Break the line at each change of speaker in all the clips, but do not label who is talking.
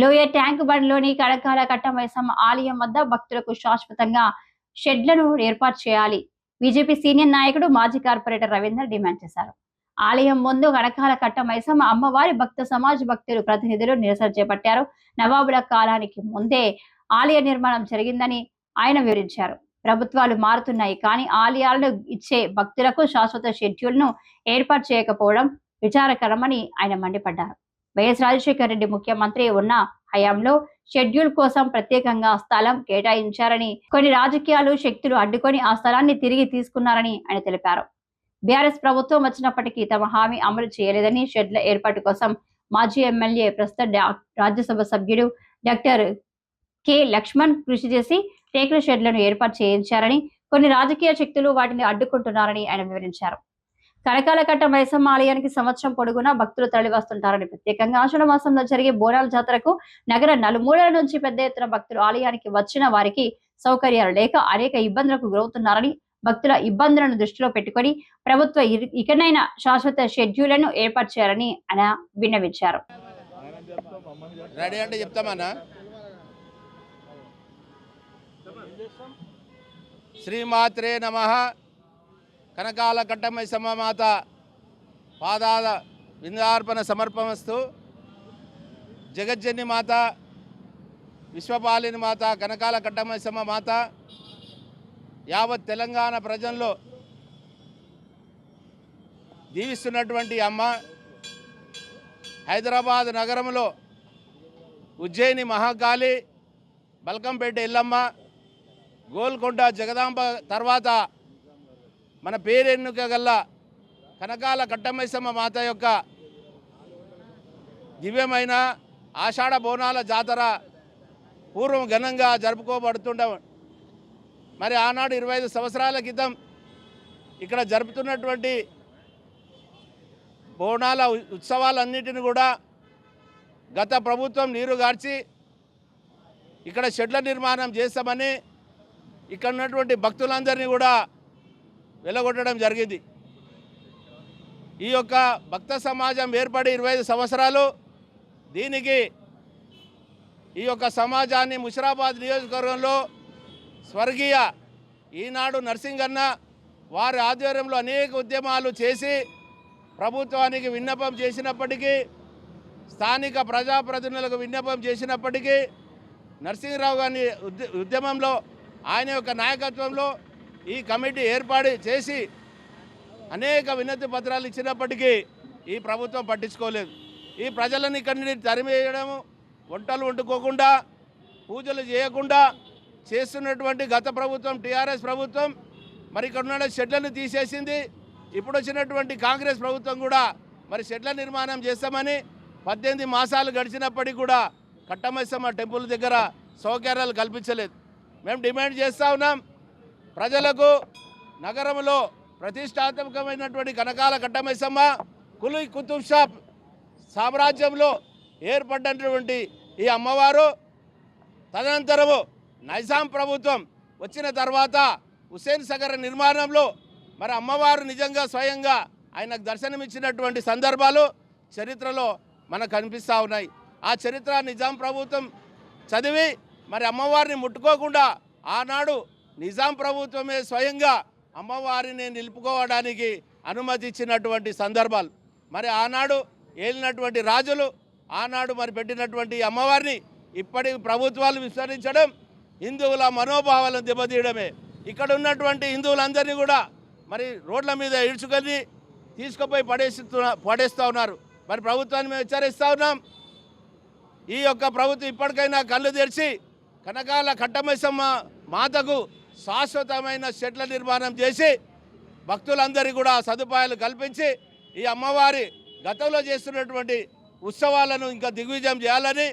లోయ ట్యాంక్ బండ్లోని కడకాల కట్టమైసమ్మ ఆలయం వద్ద భక్తులకు శాశ్వతంగా షెడ్లను ఏర్పాటు చేయాలి. బీజేపీ సీనియర్ నాయకుడు మాజీ కార్పొరేటర్ రవీందర్ డిమాండ్ చేశారు. ఆలయం ముందు కడకాల కట్ట అమ్మవారి భక్త సమాజ్ భక్తులు ప్రతినిధులు నిరసన చేపట్టారు. నవాబుల కాలానికి ముందే ఆలయ నిర్మాణం జరిగిందని ఆయన వివరించారు. ప్రభుత్వాలు మారుతున్నాయి కానీ ఆలయాలను ఇచ్చే భక్తులకు శాశ్వత షెడ్యూల్ను ఏర్పాటు చేయకపోవడం విచారకరమని ఆయన మండిపడ్డారు. వైఎస్ రాజశేఖర రెడ్డి ముఖ్యమంత్రి ఉన్న హయాంలో షెడ్యూల్ కోసం ప్రత్యేకంగా స్థలం కేటాయించారని కొన్ని రాజకీయాలు శక్తులు అడ్డుకొని ఆ స్థలాన్ని తిరిగి తీసుకున్నారని ఆయన తెలిపారు. బీఆర్ఎస్ ప్రభుత్వం వచ్చినప్పటికీ తమ హామీ అమలు చేయలేదని షెడ్ల ఏర్పాటు కోసం మాజీ ఎమ్మెల్యే ప్రస్తుత రాజ్యసభ సభ్యుడు డాక్టర్ కె. లక్ష్మణ్ కృషి చేసి రేకుల షెడ్లను ఏర్పాటు చేయించారని కొన్ని రాజకీయ శక్తులు వాటిని అడ్డుకుంటున్నారని ఆయన వివరించారు. కనకాలకట్ట మైసమ్మ ఆలయానికి సంవత్సరం పొడుగునా భక్తులు తరలివస్తుంటారని ప్రత్యేకంగా ఆషాఢ మాసంలో జరిగే బోనాల జాతరకు నగర నలుమూలల నుంచి పెద్ద ఎత్తున భక్తులు ఆలయానికి వచ్చిన వారికి సౌకర్యాలు లేక అనేక ఇబ్బందులకు గురవుతున్నారని భక్తుల ఇబ్బందులను దృష్టిలో పెట్టుకొని ప్రభుత్వ ఇకనైనా శాశ్వత షెడ్యూళ్ళను ఏర్పాటు చేయాలని ఆయన విన్నవించారు.
రెడీ అంటే చెప్తామన్నా? శ్రీమాత్రే నమ. కనకాల కట్టమై సమమాత పాదాల విందార్పణ సమర్పమస్తు. జగజ్జని మాత విశ్వపాలిని మాత కనకాల కట్టమైసమ్మ మాత యావత్ తెలంగాణ ప్రజల్లో దీవిస్తున్నటువంటి అమ్మ హైదరాబాద్ నగరంలో ఉజ్జయిని మహాకాళి బల్కంపేట ఎల్లమ్మ గోల్కొండ జగదాంబ తర్వాత మన పేరెన్నుక గల్ల కనకాల కట్టమైసమ్మ మాత యొక్క దివ్యమైన ఆషాఢ బోనాల జాతర పూర్వం ఘనంగా జరుపుకోబడుతుండ. మరి ఆనాడు ఇరవై ఐదు సంవత్సరాల క్రితం ఇక్కడ జరుపుతున్నటువంటి బోనాల ఉత్సవాలన్నిటిని కూడా గత ప్రభుత్వం నీరు గార్చి ఇక్కడ షెడ్ల నిర్మాణం చేస్తామని ఇక్కడ ఉన్నటువంటి భక్తులందరినీ కూడా వెలగొట్టడం జరిగింది. ఈ యొక్క భక్త సమాజం ఏర్పడి ఇరవై ఐదు సంవత్సరాలు దీనికి ఈ యొక్క సమాజాన్ని ముషిరాబాద్ నియోజకవర్గంలో స్వర్గీయ ఈనాడు నర్సింగన్న వారి ఆధ్వర్యంలో అనేక ఉద్యమాలు చేసి ప్రభుత్వానికి విన్నపం చేసినప్పటికీ స్థానిక ప్రజాప్రతినిధులకు విన్నపం చేసినప్పటికీ నరసింహరావు గారి ఉద్య- ఉద్యమంలో ఆయన యొక్క నాయకత్వంలో ఈ కమిటీ ఏర్పాటు చేసి అనేక వినతి పత్రాలు ఇచ్చినప్పటికీ ఈ ప్రభుత్వం పట్టించుకోలేదు. ఈ ప్రజలను ఇక్కడి నుండి తరిమేయడము వంటలు వండుకోకుండా పూజలు చేయకుండా చేస్తున్నటువంటి గత ప్రభుత్వం టీఆర్ఎస్ ప్రభుత్వం మరి ఇక్కడ ఉన్న షెడ్లను తీసేసింది. ఇప్పుడు వచ్చినటువంటి కాంగ్రెస్ ప్రభుత్వం కూడా మరి షెడ్ల నిర్మాణం చేస్తామని పద్దెనిమిది మాసాలు గడిచినప్పటికీ కూడా కట్టమైసమ్మ టెంపుల్ దగ్గర సౌకర్యాలు కల్పించలేదు. మేము డిమాండ్ చేస్తూ ఉన్నాం ప్రజలకు నగరంలో ప్రతిష్టాత్మకమైనటువంటి కనకాల కట్టమైసమ్మ కులు కుతుబ్ షాప్ సామ్రాజ్యంలో ఏర్పడినటువంటి ఈ అమ్మవారు. తదనంతరము నైజాం ప్రభుత్వం వచ్చిన తర్వాత హుసేన్ సగర్ నిర్మాణంలో మరి అమ్మవారు నిజంగా స్వయంగా ఆయనకు దర్శనమిచ్చినటువంటి సందర్భాలు చరిత్రలో మనకు కనిపిస్తూ ఉన్నాయి. ఆ చరిత్ర నిజాం ప్రభుత్వం చదివి మరి అమ్మవారిని ముట్టుకోకుండా ఆనాడు నిజాం ప్రభుత్వమే స్వయంగా అమ్మవారిని నిలుపుకోవడానికి అనుమతి ఇచ్చినటువంటి సందర్భాలు. మరి ఆనాడు ఏలినటువంటి రాజులు ఆనాడు మరి పెట్టినటువంటి అమ్మవారిని ఇప్పటి ప్రభుత్వాలు విస్తరించడం హిందువుల మనోభావాలను దెబ్బతీయడమే. ఇక్కడ ఉన్నటువంటి హిందువులందరినీ కూడా మరి రోడ్ల మీద ఇడ్చుకొని తీసుకుపోయి పడేస్తున్నా పడేస్తూ ఉన్నారు. మరి ప్రభుత్వాన్ని మేము హెచ్చరిస్తూ ఉన్నాం. ఈ యొక్క ప్రభుత్వం ఇప్పటికైనా కళ్ళు తెరిచి కనకాల కట్టమైసమ్మ మాతకు శాశ్వతమైన షెడ్ల నిర్మాణం చేసి భక్తులందరికీ కూడా సదుపాయాలు కల్పించి ఈ అమ్మవారి గతంలో చేస్తున్నటువంటి ఉత్సవాలను ఇంకా దిగ్విజయం చేయాలని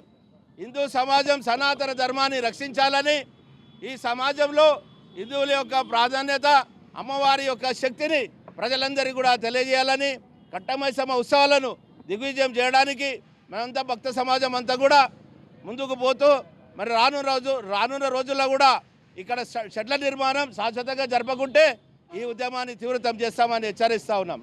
హిందూ సమాజం సనాతన ధర్మాన్ని రక్షించాలని ఈ సమాజంలో హిందువుల యొక్క ప్రాధాన్యత అమ్మవారి యొక్క శక్తిని ప్రజలందరికీ కూడా తెలియజేయాలని కట్టమైసమ ఉత్సవాలను దిగ్విజయం చేయడానికి మేమంతా భక్త సమాజం అంతా కూడా ముందుకు పోతూ మరి రానున్న రోజు రానున్న రోజుల్లో కూడా ఇక్కడ ష- షెడ్ల నిర్మాణం శాశ్వతంగా జరపకుంటే ఈ ఉద్యమాన్ని తీవ్రతం చేస్తామని హెచ్చరిస్తా ఉన్నాం.